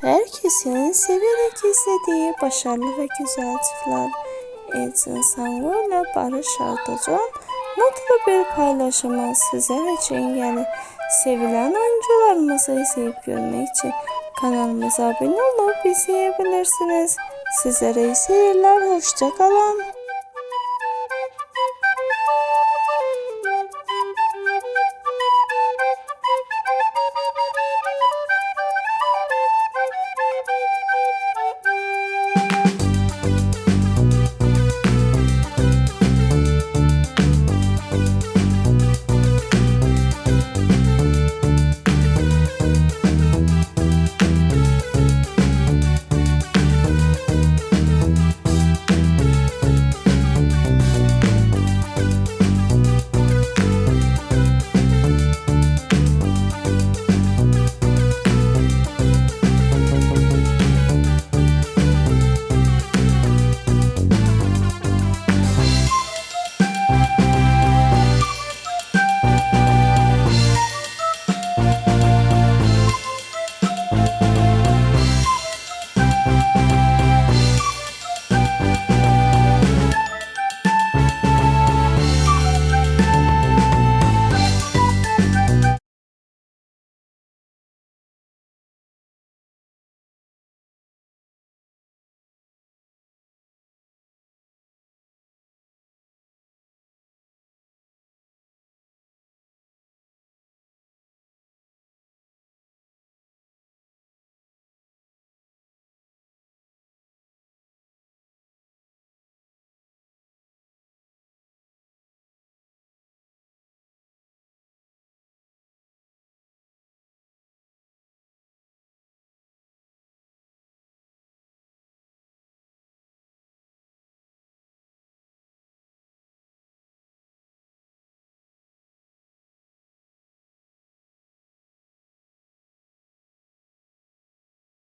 Herkesin severek izlediği başarılı ve güzel çiftler Elçin Sango ile Barış Arduç'un mutlu bir paylaşımı sizler için geldi. Sevilen oyuncularımızı izleyip görmek için kanalımıza abone olup izleyebilirsiniz. Sizlere iyi seyirler, hoşçakalın.